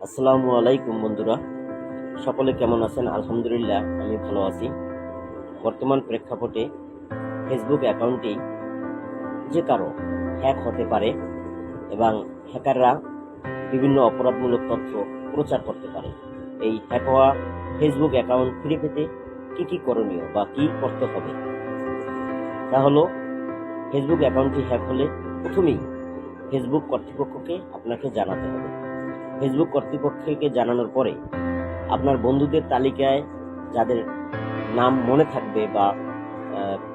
আসসালামু আলাইকুম বন্ধুরা। সকলে কেমন আছেন? আলহামদুলিল্লাহ, আমি ভালো আছি। বর্তমান প্রেক্ষাপটে ফেসবুক অ্যাকাউন্টটি যে কারও হ্যাক হতে পারে এবং হ্যাকাররা বিভিন্ন অপরাধমূলক তথ্য প্রচার করতে পারে। এই হ্যাক হওয়া ফেসবুক অ্যাকাউন্ট ফিরে পেতে কী কী করণীয় বা কী করতে হবে? তা হলো ফেসবুক অ্যাকাউন্টটি হ্যাক হলে প্রথমেই ফেসবুক কর্তৃপক্ষকে আপনাকে জানাতে হবে। ফেসবুক কর্তৃপক্ষকে জানানোর পরে আপনার বন্ধুদের তালিকায় যাদের নাম মনে থাকবে বা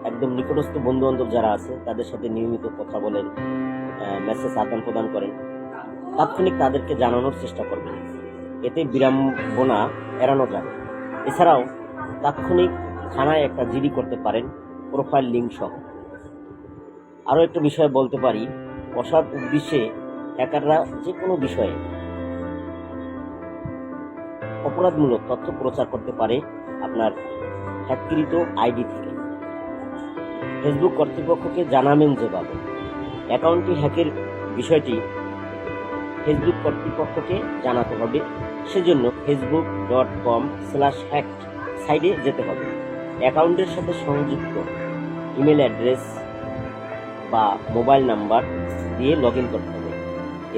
একদম নিকটস্থ বন্ধু বান্ধব যারা আছে, তাদের সাথে নিয়মিত কথা বলেন মেসেজ আদান প্রদান করেন, তাৎক্ষণিক তাদেরকে জানানোর চেষ্টা করবেন। এতে বিড়ম্বনা এড়ানো যাবে এছাড়াও তাৎক্ষণিক থানায় একটা জিডি করতে পারেন প্রোফাইল লিঙ্ক সহ। আরও একটা বিষয় বলতে পারি অসৎ উদ্দেশ্যে হ্যাকাররা যে কোনো বিষয়ে অপরাধমূলক তথ্য প্রচার করতে পারে আপনার হ্যাককৃত আইডি থেকে। ফেসবুক কর্তৃপক্ষকে জানাবেন যেভাবে। অ্যাকাউন্টটি হ্যাকের বিষয়টি ফেসবুক কর্তৃপক্ষকে জানাতে হবে। সেজন্য Facebook dot com slash hack সাইডে যেতে হবে। অ্যাকাউন্টের সাথে সংযুক্ত ইমেল অ্যাড্রেস বা মোবাইল নাম্বার দিয়ে লগ ইন করতে হবে।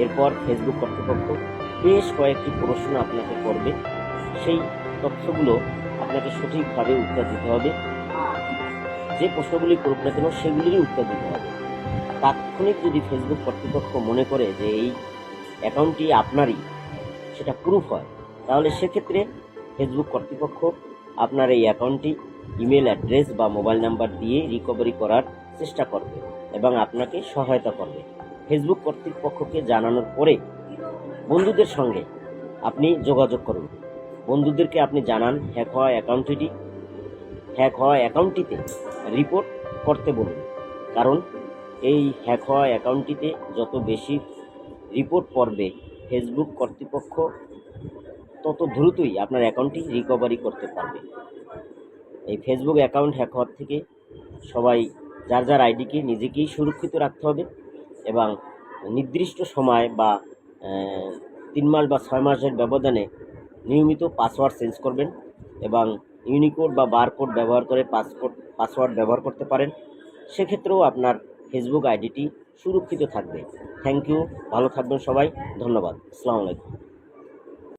এরপর ফেসবুক কর্তৃপক্ষ বেশ কয়েকটি প্রশ্ন আপনাকে করবে। সেই তথ্যগুলো আপনাকে সঠিকভাবে উত্তর দিতে হবে। যে প্রশ্নগুলি করুক না কেন, সেগুলিরই উত্তর দিতে হবে। তাৎক্ষণিক যদি ফেসবুক কর্তৃপক্ষ মনে করে যে এই অ্যাকাউন্টটি আপনারই, সেটা প্রুফ হয়, তাহলে সেক্ষেত্রে ফেসবুক কর্তৃপক্ষ আপনার এই অ্যাকাউন্টটি ইমেল অ্যাড্রেস বা মোবাইল নাম্বার দিয়ে রিকভারি করার চেষ্টা করবে এবং আপনাকে সহায়তা করবে। ফেসবুক কর্তৃপক্ষকে জানানোর পরে বন্ধুদের সঙ্গে আপনি যোগাযোগ করুন। বন্ধুদেরকে আপনি জানান হ্যাক হওয়া অ্যাকাউন্টটি, হ্যাক হওয়া অ্যাকাউন্টটিতে রিপোর্ট করতে বলুন। কারণ এই হ্যাক হওয়া অ্যাকাউন্টটিতে যত বেশি রিপোর্ট পড়বে ফেসবুক কর্তৃপক্ষ, তত দ্রুতই আপনার অ্যাকাউন্টটি রিকভারি করতে পারবে। এই ফেসবুক অ্যাকাউন্ট হ্যাক হওয়ার থেকে সবাই, যার যার আইডিকে নিজেকেই সুরক্ষিত রাখতে হবে এবং নির্দিষ্ট সময় বা তিন মাস বা ছয় মাসের ব্যবধানে নিয়মিত পাসওয়ার্ড চেঞ্জ করবেন এবং ইউনিকোড বা বারকোড ব্যবহার করে পাসপোর্ট পাসওয়ার্ড ব্যবহার করতে পারেন। সেক্ষেত্রেও আপনার ফেসবুক আইডিটি সুরক্ষিত থাকবে। থ্যাংক ইউ ভালো থাকবেন সবাই, ধন্যবাদ, আসসালামু আলাইকুম।